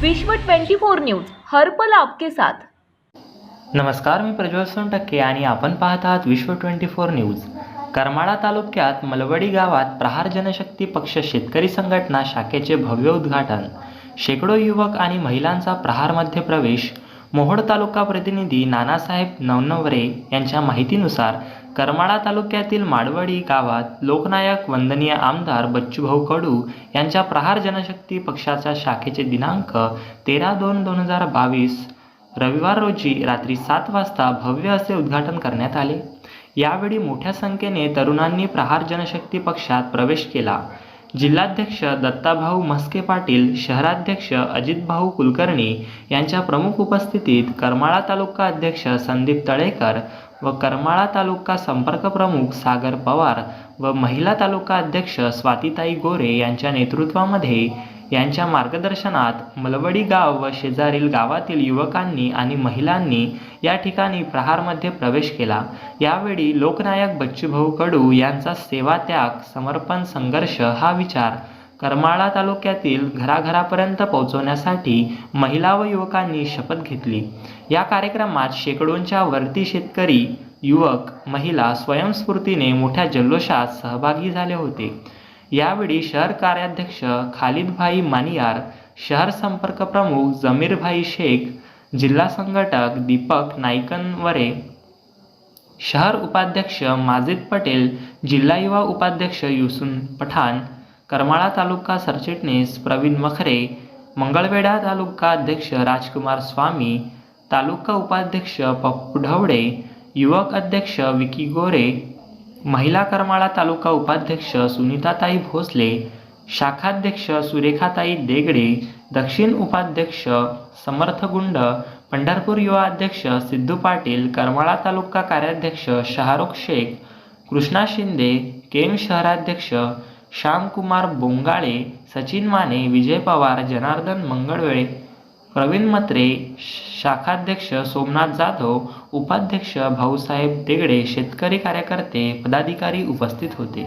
विश्व 24 न्यूज हर्पल आपके साथ. नमस्कार मी प्रज्वल सोनटक्के आणि आपण पाहत आहात विश्व ट्वेंटी फोर न्यूज. करमाळा तालुक्यात मलवडी गावात प्रहार जनशक्ती पक्ष शेतकरी संघटना शाखेचे भव्य उद्घाटन. शेकडो युवक आणि महिलांचा प्रहारमध्ये प्रवेश मोहोळ तालुका प्रतिनिधी नानासाहेब नवनवरे यांच्या माहितीनुसार करमाळा तालुक्यातील माडवडी गावात लोकनायक वंदनीय आमदार बच्चूभाऊ कडू यांच्या प्रहार जनशक्ती पक्षाच्या शाखेचे दिनांक तेरा दोन दोन हजार बावीस रविवार रोजी रात्री सात वाजता भव्य असे उद्घाटन करण्यात आले. यावेळी मोठ्या संख्येने तरुणांनी प्रहार जनशक्ती पक्षात प्रवेश केला. जिल्हाध्यक्ष दत्ताभाऊ म्हस्के पाटील शहराध्यक्ष अजितभाऊ कुलकर्णी यांच्या प्रमुख उपस्थितीत करमाळा तालुका अध्यक्ष संदीप तळेकर व करमाळा तालुका संपर्क प्रमुख सागर पवार व महिला तालुका अध्यक्ष स्वातीताई गोरे यांच्या नेतृत्वामध्ये यांच्या मार्गदर्शनात मलवडी गाव व शेजारील गावातील युवकांनी आणि महिलांनी या ठिकाणी प्रहारमध्ये प्रवेश केला. यावेळी लोकनायक बच्चूभाऊ कडू यांचा सेवा त्याग समर्पण संघर्ष हा विचार करमाळा तालुक्यातील घराघरापर्यंत पोहोचवण्यासाठी महिला व युवकांनी शपथ घेतली. या कार्यक्रमात शेकडोंच्या वरती शेतकरी युवक महिला स्वयंस्फूर्तीने मोठ्या जल्लोषात सहभागी झाले होते. यावेळी शहर कार्याध्यक्ष खालिदभाई मानियार शहर संपर्क प्रमुख जमीरभाई शेख जिल्हा संघटक दीपक नाईकनवरे शहर उपाध्यक्ष माजिद पटेल जिल्हा युवा उपाध्यक्ष युसुन पठाण करमाळा तालुका सरचिटणीस प्रवीण मखरे मंगळवेढा तालुका अध्यक्ष राजकुमार स्वामी तालुका उपाध्यक्ष पप्पू ढवळे युवक अध्यक्ष विकी गोरे महिला करमाळा तालुका उपाध्यक्ष सुनीताताई भोसले शाखाध्यक्ष सुरेखाताई देगडे दक्षिण उपाध्यक्ष समर्थ गुंड पंढरपूर युवा अध्यक्ष सिद्धू पाटील करमाळा तालुका कार्याध्यक्ष शाहरुख शेख कृष्णा शिंदे केम शहराध्यक्ष श्यामकुमार बोंगाळे सचिन माने विजय पवार जनार्दन मंगळवेळे प्रवीण मत्रे शाखाध्यक्ष सोमनाथ जाधव उपाध्यक्ष भाऊसाहेब देगडे शेतकरी कार्यकर्ते पदाधिकारी उपस्थित होते.